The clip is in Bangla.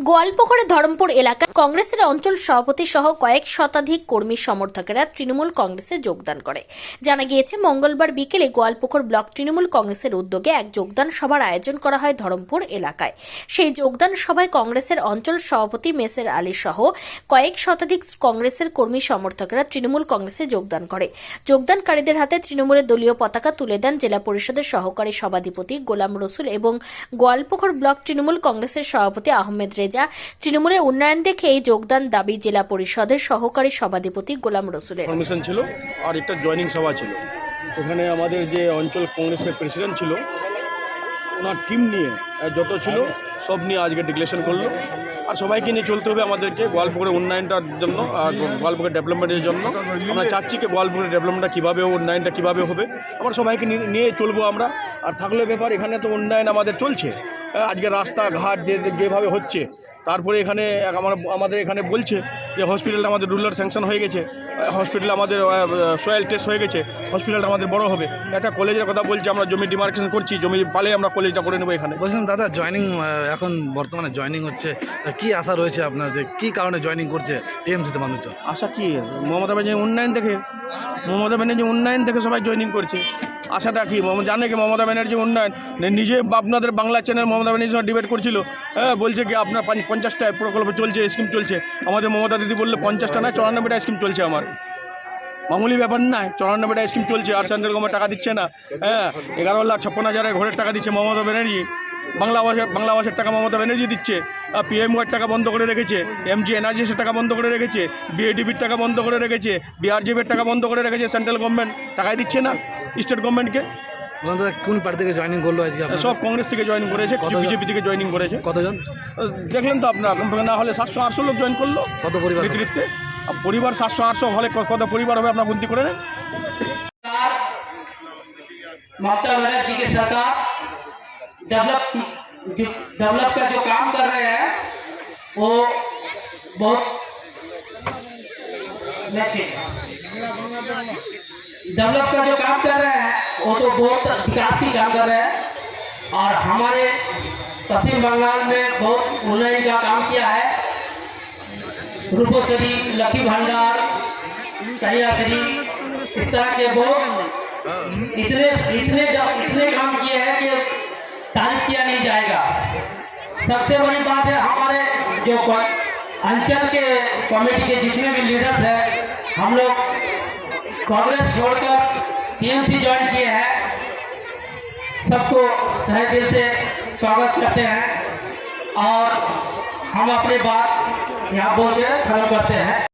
গোয়ালপুকুরে ধরমপুর এলাকায় কংগ্রেসের অঞ্চল সভাপতি সহ কয়েক শতাধিক কর্মী সমর্থকেরা তৃণমূল কংগ্রেসে যোগদান করে। জানা গিয়েছে, মঙ্গলবার বিকেলে গোয়ালপোখর ব্লক তৃণমূল কংগ্রেসের উদ্যোগে এক যোগদান সভার আয়োজন করা হয় ধরমপুর এলাকায়। সেই যোগদান সভায় কংগ্রেসের অঞ্চল সভাপতি মেসের আলী সহ কয়েক শতাধিক কংগ্রেসের কর্মী সমর্থকেরা তৃণমূল কংগ্রেসে যোগদান করে। যোগদানকারীদের হাতে তৃণমূলের দলীয় পতাকা তুলে দেন জেলা পরিষদের সহকারী সভাধিপতি গোলাম রসুল এবং গোয়ালপোখর ব্লক তৃণমূল কংগ্রেসের সভাপতি আহমেদ রেজা তৃণমূলের উন্নয়ন দেখে এই যোগদান দাবি জেলা পরিষদের সহকারী সভাধিপতি গোলাম রসুলের। ফরমেশন ছিল আর একটা জয়নিং সভা ছিল। এখানে আমাদের যে অঞ্চল কংগ্রেসের প্রেসিডেন্ট ছিল, ওনার টিম নিয়ে যত ছিল, সব নিয়ে আজকে ডিক্লেশন করল। আর সবাইকে নিয়ে চলতে হবে আমাদেরকে গোয়ালপুরের উন্নয়নটার জন্য, আর গোয়ালপুরের ডেভেলপমেন্টের জন্য। আমরা চাচ্ছি কি গোয়ালপুরের ডেভেলপমেন্টটা কীভাবে উন্নয়নটা কীভাবে হবে। আমরা সবাইকে নিয়ে- চলবো আমরা। আর থাকলে ব্যাপার, এখানে তো উন্নয়ন আমাদের চলছে। আজকে রাস্তাঘাট যে যেভাবে হচ্ছে তারপরে এখানে এক আমার আমাদের এখানে বলছে যে হসপিটালটা আমাদের রুলার স্যাংশন হয়ে গেছে হসপিটাল আমাদের সয়েল টেস্ট হয়ে গেছে হসপিটালটা আমাদের বড় হবে। একটা কলেজের কথা বলছি আমরা জমি ডিমার্কেশন করছি জমি পালে আমরা কলেজটা করে নেব এখানে। বলছিলাম দাদা জয়নিং এখন বর্তমানে জয়নিং হচ্ছে কি আশা রয়েছে আপনার যে কী কারণে জয়নিং করছে? টিএমসিতে মানুষজন আশা কী? মমতা ব্যানার্জি উন্নয়ন দেখে মমতা ব্যানার্জি উন্নয়ন থেকে সবাই জয়নিং করছে। আশাটা কি? জানে কি মমতা ব্যানার্জি উন্নয়ন? নিজে আপনাদের বাংলা চ্যানেল মমতা ব্যানার্জির সঙ্গে ডিবেট করছিল। হ্যাঁ বলছে কি, আপনার পঞ্চাশটা প্রকল্প চলছে স্কিম চলছে। আমাদের মমতা দিদি বললে, পঞ্চাশটা না চুরানব্বইটা স্কিম চলছে আমার। মামুলি ব্যাপার না চুরানব্বইটা স্কিম চলছে আর সেন্ট্রাল গভর্নমেন্ট টাকা দিচ্ছে না। হ্যাঁ এগারো লাখ ছাপ্পান্ন হাজারের ঘরের টাকা দিচ্ছে মমতা ব্যানার্জি। বাংলা আবাসের বাংলা আবাসের টাকা মমতা ব্যানার্জি দিচ্ছে পিএম ওয়ার টাকা বন্ধ করে রেখেছে এমজি এনআরজিএসের টাকা বন্ধ করে রেখেছে বিএডিবির টাকা বন্ধ করে রেখেছে বিআরজিবির টাকা বন্ধ করে রেখেছে সেন্ট্রাল গভর্নমেন্ট। টাকাই দিচ্ছে না স্টেট গভর্নমেন্টকে। দাদা কোন পার্টি থেকে জয়নিং করল আজকে সব কংগ্রেস থেকে জয়েন করেছে? বিজেপি থেকে জয়েনিং করেছে। কতজন? দেখলেন তো আপনার না হলে সাতশো আটশো লোক জয়েন করল কত পরিবার? নেতৃত্বে। পরিবার সাতশো আটশো হলে ক- কত পরিবার হবে আপনার গুনতি করে নেন सरकार ममता बनर्जी की सरकार डेवलप जो डेवलप का जो काम कर रहे हैं वो बहुत डेवलप का जो काम कर रहे हैं वो तो बहुत विकास की काम कर रहे हैं और हमारे पश्चिम बंगाल में बहुत उन्नयन का काम किया है रूपोश्वरी लकी भंडार कन्याश्री इस तरह के बहुत इतने इतने इतने काम किए हैं कि तारीफ़ किया नहीं जाएगा। सबसे बड़ी बात है हमारे जो अंचल के कमेटी के जितने भी लीडर्स हैं, हम लोग कांग्रेस छोड़कर टीएमसी ज्वाइन किए हैं। सबको सहे दिल से स्वागत करते हैं। और हम अपनी बात यहाँ बोलते के खत्म करते हैं।